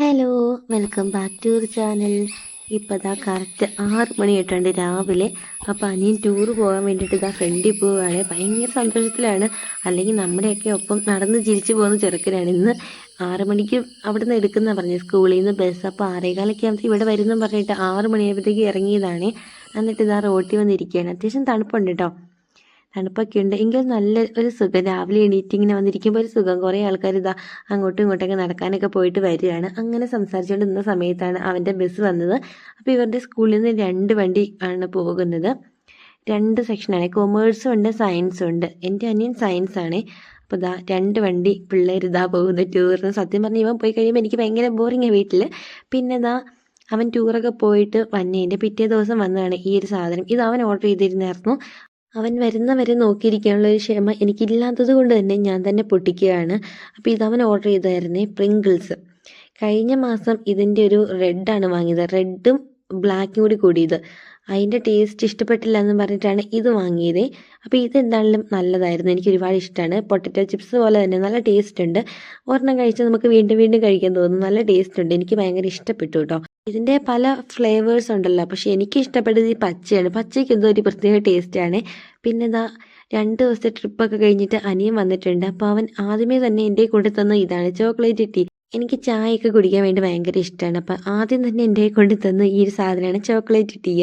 Hello welcome back to your channel ഇപ്പോൾ ഇതാ correct ആറ് മണി ആയിട്ടുണ്ട് രാവിലെ. അപ്പോൾ അനിയൻ ടൂർ പോകാൻ വേണ്ടിയിട്ട് ഇതാ ഫ്രണ്ടിൽ പോവുകയാണ് ഭയങ്കര സന്തോഷത്തിലാണ്. അല്ലെങ്കിൽ നമ്മുടെയൊക്കെ ഒപ്പം നടന്ന് ചിരിച്ചു പോകുന്ന ചെറുക്കനാണ്. ഇന്ന് ആറ് മണിക്ക് അവിടെ നിന്ന് എടുക്കുന്ന പറഞ്ഞു സ്കൂളിൽ നിന്ന് ബസ് അപ്പോൾ ആറേകാലൊക്കെ ആകുമ്പോൾ ഇവിടെ വരുന്നു പറഞ്ഞിട്ട് ആറ് മണിയായപ്പോഴത്തേക്ക് ഇറങ്ങിയതാണ്. എന്നിട്ട് ഇതാ റോട്ടിൽ വന്നിരിക്കുകയാണ്. അത്യാവശ്യം തണുപ്പുണ്ട് കേട്ടോ തണുപ്പൊക്കെ ഉണ്ട്. എങ്കിൽ നല്ല ഒരു സുഖം. രാവിലെ എണീറ്റ് ഇങ്ങനെ വന്നിരിക്കുമ്പോൾ ഒരു സുഖം. കുറേ ആൾക്കാർ ഇതാ അങ്ങോട്ടും ഇങ്ങോട്ടൊക്കെ നടക്കാനൊക്കെ പോയിട്ട് വരികയാണ്. അങ്ങനെ സംസാരിച്ചുകൊണ്ട് നിന്ന സമയത്താണ് അവന്റെ ബസ് വന്നത്. അപ്പോൾ ഇവരുടെ സ്കൂളിൽ നിന്ന് രണ്ട് വണ്ടി ആണ് പോകുന്നത്. രണ്ട് സെക്ഷനാണ് കൊമേഴ്സും ഉണ്ട് സയൻസും ഉണ്ട്. എന്റെ അനിയൻ സയൻസ് ആണ്. അപ്പോൾ ഇതാ രണ്ട് വണ്ടി പിള്ളേർ ഇതാ പോകുന്നത് ടൂറിന് സത്യം പറഞ്ഞ് ഇവൻ പോയി കഴിയുമ്പോൾ എനിക്ക് ഭയങ്കര ബോറിങ്ങാണ് വീട്ടിൽ പിന്നെ ഇതാ അവൻ ടൂറൊക്കെ പോയിട്ട് വന്നതിന്റെ പിറ്റേ ദിവസം വന്നതാണ് ഈ ഒരു സാധനം. ഇത് അവൻ ഓർഡർ ചെയ്തിരുന്നായിരുന്നു. അവൻ വരുന്നവരെ നോക്കിയിരിക്കാനുള്ള ഒരു ക്ഷമ എനിക്കില്ലാത്തത് കൊണ്ട് തന്നെ ഞാൻ തന്നെ പൊട്ടിക്കുകയാണ്. അപ്പോൾ ഇതവൻ ഓർഡർ ചെയ്തായിരുന്നേ പ്രിങ്കിൾസ് കഴിഞ്ഞ മാസം ഇതിന്റെ ഒരു റെഡാണ് വാങ്ങിയത്. റെഡും ബ്ലാക്കും കൂടി കൂടിയത്. അതിന്റെ ടേസ്റ്റ് ഇഷ്ടപ്പെട്ടില്ല എന്ന് പറഞ്ഞിട്ടാണ് ഇത് വാങ്ങിയത്. അപ്പോൾ ഇത് എന്തായാലും നല്ലതായിരുന്നു. എനിക്ക് ഒരുപാട് ഇഷ്ടമാണ് പൊട്ടറ്റോ ചിപ്സ് പോലെ തന്നെ നല്ല ടേസ്റ്റ് ഉണ്ട്. ഒരെണ്ണം കഴിച്ചാൽ നമുക്ക് വീണ്ടും വീണ്ടും കഴിക്കാൻ തോന്നും. നല്ല ടേസ്റ്റ് ഉണ്ട്. എനിക്ക് ഭയങ്കര ഇഷ്ടപ്പെട്ടു കേട്ടോ. ഇതിന്റെ പല ഫ്ലേവേഴ്സ് ഉണ്ടല്ലോ. പക്ഷേ എനിക്ക് ഇഷ്ടപ്പെട്ടത് ഈ പച്ചയാണ്. പച്ചയ്ക്ക് എന്തോ ഒരു പ്രത്യേക ടേസ്റ്റാണ് പിന്നെ ഇതാ രണ്ട് ദിവസത്തെ ട്രിപ്പൊക്കെ കഴിഞ്ഞിട്ട് അനിയൻ വന്നിട്ടുണ്ട്. അപ്പോൾ അവൻ ആദ്യമേ തന്നെ എന്റെ കൊണ്ടു തന്ന ഇതാണ്. ചോക്ലേറ്റ് ടീ എനിക്ക് ചായയൊക്കെ കുടിക്കാൻ വേണ്ടി ഭയങ്കര ഇഷ്ടമാണ് അപ്പം ആദ്യം തന്നെ എന്റെ കൊണ്ട് തന്ന ഈ ഒരു സാധനമാണ് ചോക്ലേറ്റ് ടീ.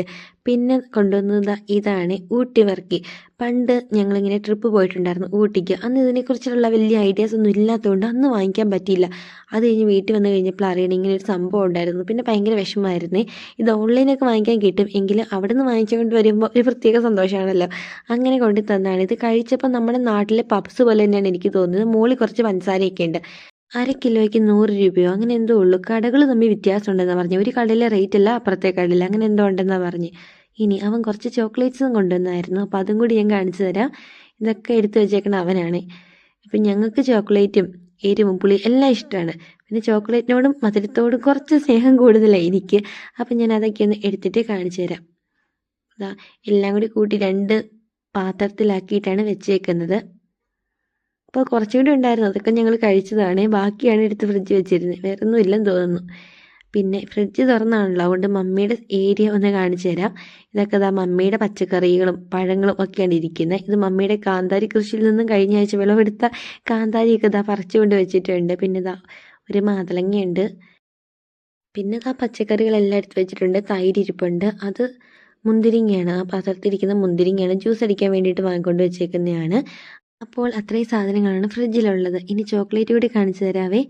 പിന്നെ കൊണ്ടുവന്നത് ഇതാണ് ഊട്ടി വർക്കി. പണ്ട് ഞങ്ങളിങ്ങനെ ട്രിപ്പ് പോയിട്ടുണ്ടായിരുന്നു ഊട്ടിക്ക്. അന്ന് ഇതിനെക്കുറിച്ചുള്ള വലിയ ഐഡിയാസ് ഒന്നും ഇല്ലാത്തതുകൊണ്ട് അന്ന് വാങ്ങിക്കാൻ പറ്റിയില്ല. അത് കഴിഞ്ഞ് വീട്ടിൽ വന്നു കഴിഞ്ഞപ്പോൾ അറിയണം ഇങ്ങനെ ഒരു സംഭവം ഉണ്ടായിരുന്നു. പിന്നെ ഭയങ്കര വിഷമമായിരുന്നേ. ഇത് ഓൺലൈനൊക്കെ വാങ്ങിക്കാൻ കിട്ടും. എങ്കിലും അവിടെ നിന്ന് വാങ്ങിച്ചുകൊണ്ട് വരുമ്പോൾ ഒരു പ്രത്യേക സന്തോഷമാണല്ലോ. അങ്ങനെ കൊണ്ടു തന്നാണ്. ഇത് കഴിച്ചപ്പോൾ നമ്മുടെ നാട്ടിലെ പപ്സ് പോലെ തന്നെയാണ് എനിക്ക് തോന്നുന്നത്. മുകളിൽ കുറച്ച് പഞ്ചസാരയൊക്കെ ഉണ്ട്. അര കിലോയ്ക്ക് നൂറ് രൂപയോ? അങ്ങനെ എന്തോ ഉള്ളൂ. കടകൾ തമ്മിൽ വ്യത്യാസം ഉണ്ടെന്ന് പറഞ്ഞു. ഒരു കടയിലെ റേറ്റ് അല്ല അപ്പുറത്തെ കടയിൽ അങ്ങനെ എന്തോ ഉണ്ടെന്നാണ് പറഞ്ഞു. ഇനി അവൻ കുറച്ച് ചോക്ലേറ്റ്സും കൊണ്ടുവന്നായിരുന്നു. അപ്പോൾ അതും കൂടി ഞാൻ കാണിച്ചു തരാം. ഇതൊക്കെ എടുത്തു വെച്ചേക്കണ അവനാണ്. അപ്പം ഞങ്ങൾക്ക് ചോക്ലേറ്റും എരിവും പുളി എല്ലാം ഇഷ്ടമാണ്. പിന്നെ ചോക്ലേറ്റിനോടും മധുരത്തോടും കുറച്ച് സ്നേഹം കൂടുതലാണ് എനിക്ക്. അപ്പം ഞാൻ അതൊക്കെ ഒന്ന് എടുത്തിട്ട് കാണിച്ചു തരാം. എല്ലാം കൂടി കൂട്ടി രണ്ട് പാത്രത്തിലാക്കിയിട്ടാണ് വെച്ചേക്കുന്നത്. അപ്പോൾ കുറച്ചും കൂടി ഉണ്ടായിരുന്നു. അതൊക്കെ ഞങ്ങൾ കഴിച്ചതാണ്. ബാക്കിയാണ് എടുത്ത് ഫ്രിഡ്ജ് വെച്ചിരുന്നത്. വേറെ ഒന്നും ഇല്ലെന്ന് തോന്നുന്നു. പിന്നെ ഫ്രിഡ്ജ് തുറന്നാണല്ലോ. അതുകൊണ്ട് മമ്മിയുടെ ഏരിയ ഒന്ന് കാണിച്ചു തരാം. ഇതൊക്കെ ഇതാ മമ്മിയുടെ പച്ചക്കറികളും പഴങ്ങളും ഒക്കെയാണ് ഇരിക്കുന്നത്. ഇത് മമ്മിയുടെ കാന്താരി കൃഷിയിൽ നിന്നും കഴിഞ്ഞ ആഴ്ച വിളവെടുത്ത കാന്താരിയൊക്കെ ഇതാ പറിച്ചുകൊണ്ട് വെച്ചിട്ടുണ്ട്. പിന്നെ ഇതാ ഒരു മാതളങ്ങയുണ്ട്. പിന്നെ ഇതാ പച്ചക്കറികളെല്ലാം എടുത്ത് വെച്ചിട്ടുണ്ട്. തൈര് ഇരിപ്പുണ്ട്. അത് മുന്തിരിങ്ങയാണ്. ആ പാത്രത്തിലിരിക്കുന്ന മുന്തിരിങ്ങയാണ്. ജ്യൂസ് അടിക്കാൻ വേണ്ടിയിട്ട് വാങ്ങിക്കൊണ്ട് വെച്ചേക്കുന്നതാണ്. അപ്പോൾ അത്രയും സാധനങ്ങളാണ് ഫ്രിഡ്ജിലുള്ളത്. ഇനി ചോക്ലേറ്റ് കൂടി കാണിച്ചു തരാവേ.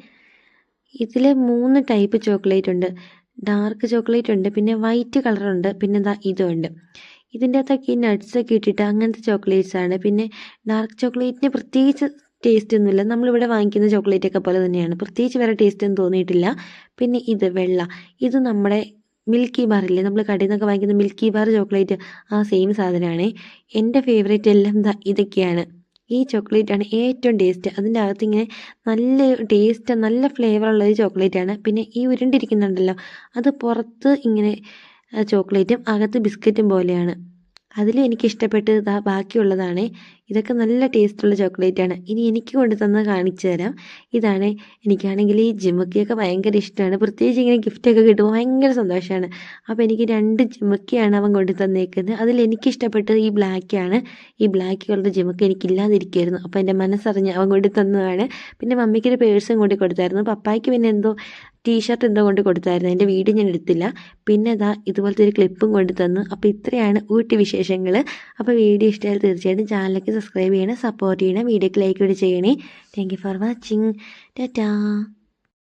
ഇതിൽ മൂന്ന് ടൈപ്പ് ചോക്ലേറ്റ് ഉണ്ട്. ഡാർക്ക് ചോക്ലേറ്റ് ഉണ്ട് പിന്നെ വൈറ്റ് കളറുണ്ട് പിന്നെ ദാ ഇതുണ്ട്. ഇതിന്റെ അകത്തൊക്കെ ഈ നട്ട്സൊക്കെ ഇട്ടിട്ട് അങ്ങനത്തെ ചോക്ലേറ്റ്സ് ആണ്. പിന്നെ ഡാർക്ക് ചോക്ലേറ്റിന് പ്രത്യേകിച്ച് ടേസ്റ്റ് ഒന്നുമില്ല. നമ്മളിവിടെ വാങ്ങിക്കുന്ന ചോക്ലേറ്റ് ഒക്കെ പോലെ തന്നെയാണ്. പ്രത്യേകിച്ച് വേറെ ടേസ്റ്റ് ഒന്നും തോന്നിയിട്ടില്ല. പിന്നെ ഇത് വെള്ള. ഇത് നമ്മുടെ മിൽക്കി ബാർ ഇല്ലേ? നമ്മൾ കടയിൽ നിന്നൊക്കെ വാങ്ങിക്കുന്ന മിൽക്കി ബാർ ചോക്ലേറ്റ്. ആ സെയിം സാധനമാണ്. എന്റെ ഫേവറേറ്റ് എല്ലാം ഇതൊക്കെയാണ്. ഈ ചോക്ലേറ്റ് ആണ് ഏറ്റവും ടേസ്റ്റ് അതിന്റെ അകത്ത് ഇങ്ങനെ നല്ല ടേസ്റ്റ് നല്ല ഫ്ലേവറുള്ള ഒരു ആണ്. പിന്നെ ഈ ഉരുണ്ടിരിക്കുന്നുണ്ടല്ലോ അത് പുറത്ത് ഇങ്ങനെ ചോക്ലേറ്റും അകത്ത് ബിസ്ക്കറ്റും പോലെയാണ്. അതിൽ എനിക്ക് ഇഷ്ടപ്പെട്ടത് ഇതാ ബാക്കിയുള്ളതാണ്. ഇതൊക്കെ നല്ല ടേസ്റ്റുള്ള ചോക്ലേറ്റാണ്. ഇനി എനിക്ക് കൊണ്ടു തന്നത് കാണിച്ചു തരാം ഇതാണ് എനിക്കാണെങ്കിൽ ഈ ജിമുക്കിയൊക്കെ ഭയങ്കര ഇഷ്ടമാണ്. പ്രത്യേകിച്ച് ഇങ്ങനെ ഗിഫ്റ്റൊക്കെ കിട്ടുമ്പോൾ ഭയങ്കര സന്തോഷമാണ്. അപ്പോൾ എനിക്ക് രണ്ട് ജിമുക്കിയാണ് അവൻ കൊണ്ടു തന്നേക്കുന്നത് അതിൽ എനിക്ക് ഇഷ്ടപ്പെട്ടത് ഈ ബ്ലാക്കാണ്. ഈ ബ്ലാക്ക് കളർ ജിമുക്ക് എനിക്കില്ലാതിരിക്കുമായിരുന്നു അപ്പോൾ എന്റെ മനസ്സറിഞ്ഞ് അവൻ കൊണ്ടു തന്നതാണ് പിന്നെ മമ്മിക്കൊരു പേഴ്സും കൂടി കൊടുത്തായിരുന്നു. പപ്പായ്ക്ക് പിന്നെ എന്തോ ടീഷർട്ട് എന്തോ കൊണ്ട് കൊടുത്തായിരുന്നു. എന്റെ വീട് ഞാൻ എടുത്തില്ല. പിന്നെ ഇതാ ഇതുപോലത്തെ ഒരു ക്ലിപ്പും കൊണ്ട് തന്നു. അപ്പോൾ ഇത്രയാണ് ഊട്ടി വിശേഷങ്ങൾ അപ്പോൾ വീഡിയോ ഇഷ്ടമായാൽ തീർച്ചയായിട്ടും ചാനലിലേക്ക് സബ്സ്ക്രൈബ് ചെയ്യണം സപ്പോർട്ട് ചെയ്യണം വീഡിയോക്ക് ലൈക്ക് കൂടി ചെയ്യണേ. Thank for watching Tata